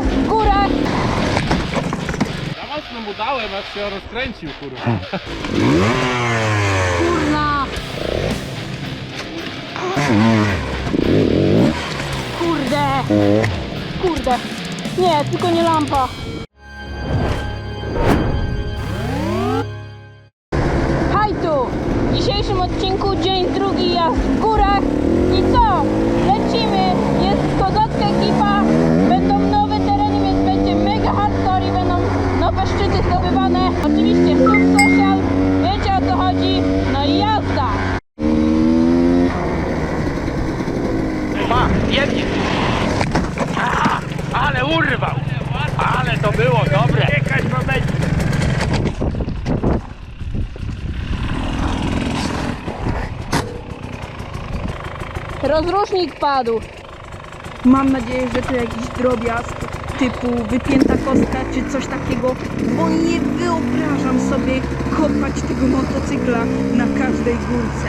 w górę. Za mocno mu dałem, aż się rozkręcił, kurwa. Kurna. Kurde. Kurde. Nie, tylko nie lampa. Hej tu! W dzisiejszym odcinku dzień drugi jazd w górach. I co? Lecimy! Jest kozacka ekipa. Nowe szczyty zdobywane. Oczywiście sub social. Wiecie o co chodzi. No i jazda! Ma, jednie. A, ale urwał. Ale to było dobre. Jakaś. Rozrusznik padł. Mam nadzieję, że to jakiś drobiazg typu wypięta kostka czy coś takiego, bo nie wyobrażam sobie kopać tego motocykla na każdej górce.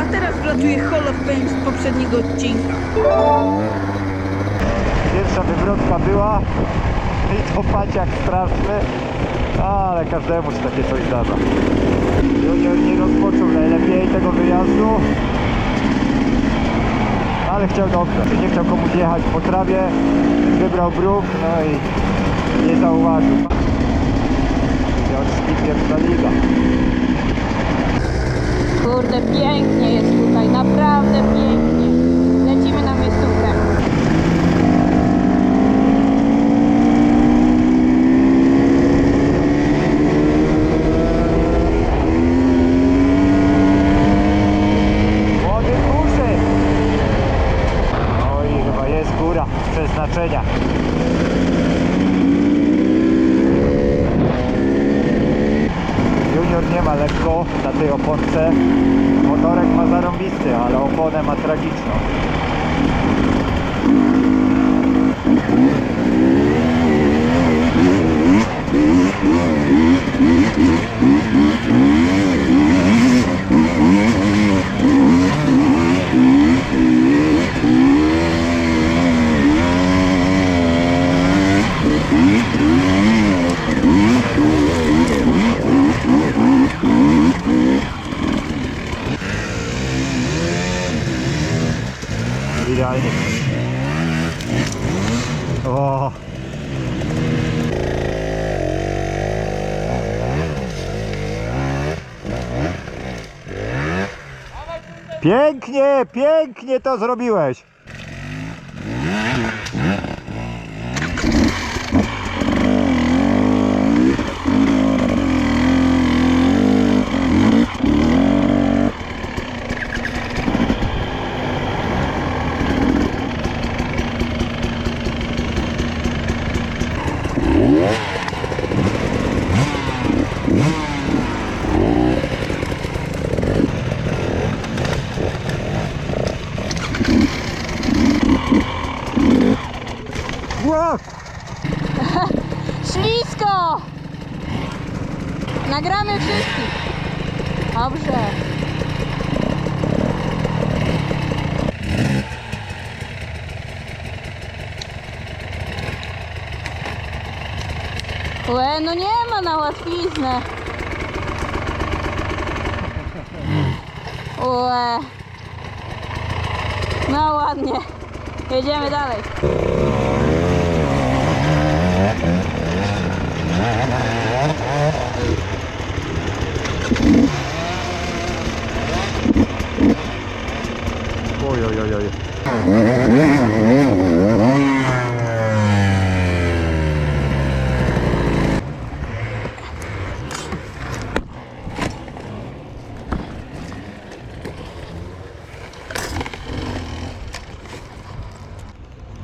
A teraz wlatuje Hall of Fame z poprzedniego odcinka. Pierwsza wywrotka była i to paciak straszny, ale każdemu się takie coś zdarza. Junior nie rozpoczął najlepiej tego wyjazdu, ale chciał dobrze. Nie chciał komuś jechać po trawie, wybrał bruk, no i nie zauważył. Piotrski pierwsza liga. Kurde, pięknie jest tutaj, naprawdę pięknie. Lecimy na miejscówkę. Młody kuszy! No i chyba jest góra przeznaczenia. Junior nie ma lekko na oponce. Motorek ma zarąbisty, ale oponę ma tragiczną. Idealnie. O. Pięknie, pięknie to zrobiłeś. Nagramy wszystkich. Dobrze. Łe, no nie ma na łatwiznę. Łe. No ładnie. Jedziemy dalej. Ôi.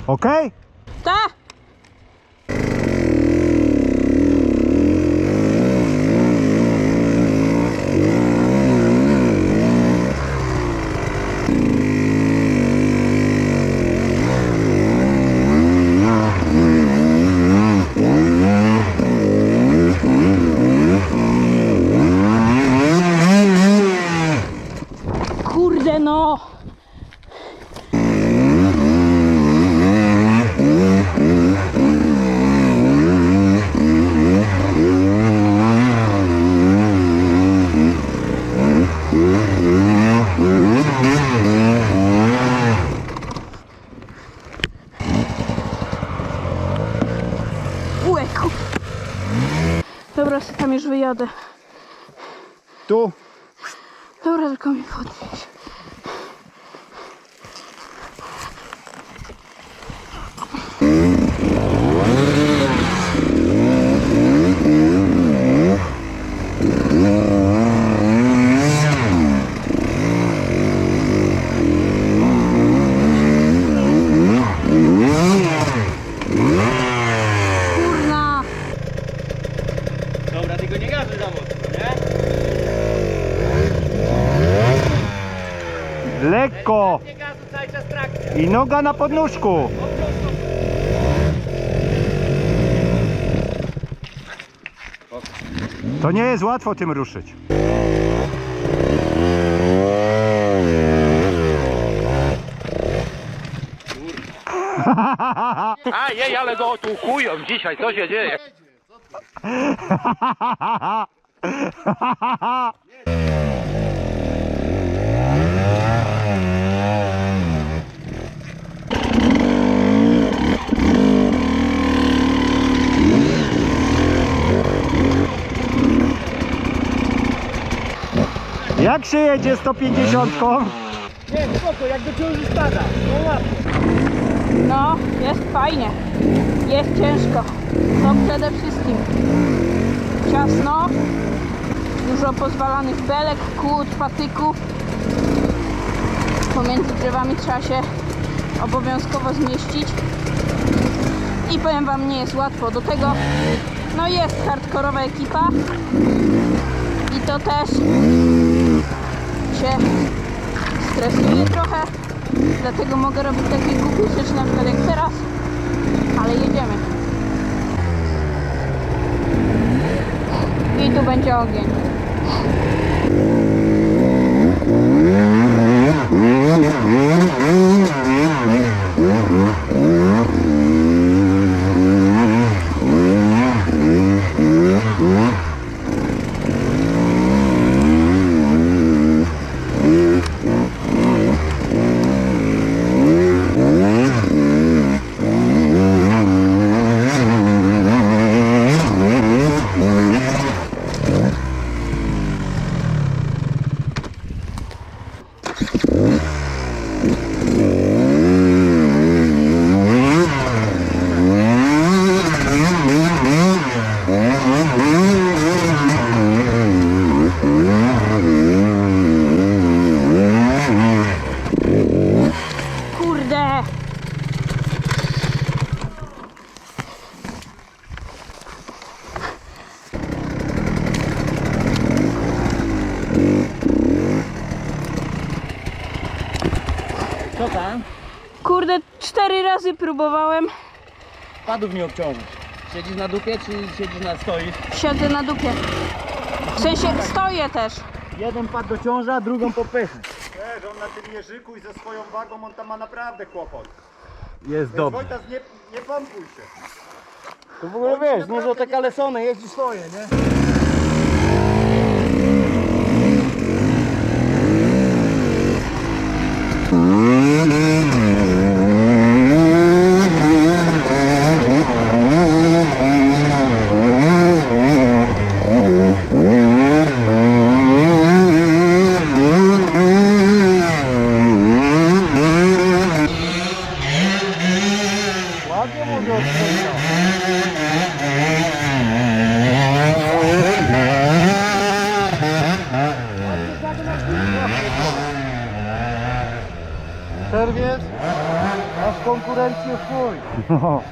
Okay. Tu? Dobra, tylko mi podnieś. Kurna! Dobra, tylko nie gazy za mocno, nie? Lekko! Nie gazu cały czas trakcja. I noga na podnóżku. To nie jest łatwo tym ruszyć. A jej, ale go otłukują dzisiaj, co się dzieje? Jak się jedzie 150? Nie, spoko, jak do ciąży spada. No. No, jest fajnie. Jest ciężko. To przede wszystkim. Ciasno. Dużo pozwalanych belek, kłód, patyków. Pomiędzy drzewami trzeba się obowiązkowo zmieścić. I powiem wam, nie jest łatwo. Do tego no jest hardkorowa ekipa. I to też się stresuje trochę. Dlatego mogę robić takie głupie rzeczy na przykład jak teraz. Ale jedziemy. I tu będzie ogień. Kurde! Co tam? Kurde, cztery razy próbowałem. Padów nie obciążyć. Siedzisz na dupie, czy siedzisz na stoisz? Siedzę na dupie. W sensie stoję też. Jeden pad dociąża, drugą popycha. Wiesz, on na tym jeżyku i ze swoją wagą on tam ma naprawdę kłopot. Jest Wojtas, nie, nie pompuj się. To w ogóle wiesz, może te kalesony jeździ swoje, nie? Konkurencję w chuj. No.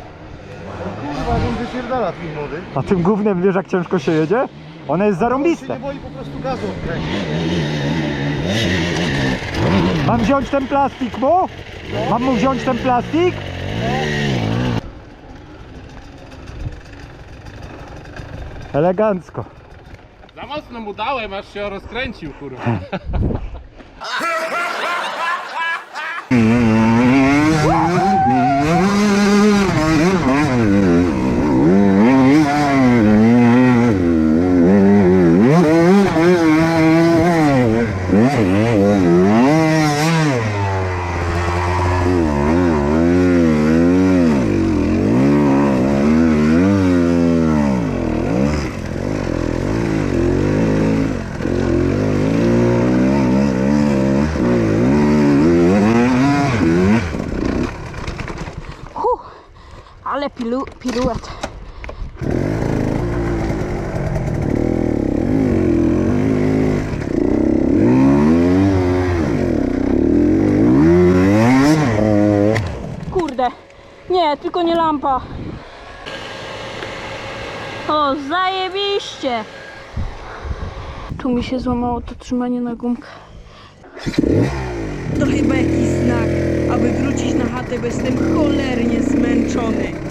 Kurwa, on wypierdala twój młody. A tym głównym wiesz jak ciężko się jedzie? One jest On się zarąbiste. nie boi po prostu gazu odkręcić. Mam wziąć ten plastik mu? Mam mu wziąć ten plastik? Elegancko. Za mocno mu dałem, aż się rozkręcił, kurwa. Ale pilu, piruet. Kurde. Nie, tylko nie lampa. O, zajebiście. Tu mi się złamało to trzymanie na gumkę. To chyba jakiś znak, aby wrócić na chatę, bo jestem cholernie zmęczony.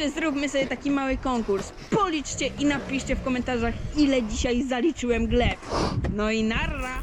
Jeszcze zróbmy sobie taki mały konkurs. Policzcie i napiszcie w komentarzach, ile dzisiaj zaliczyłem gleb. No i narra!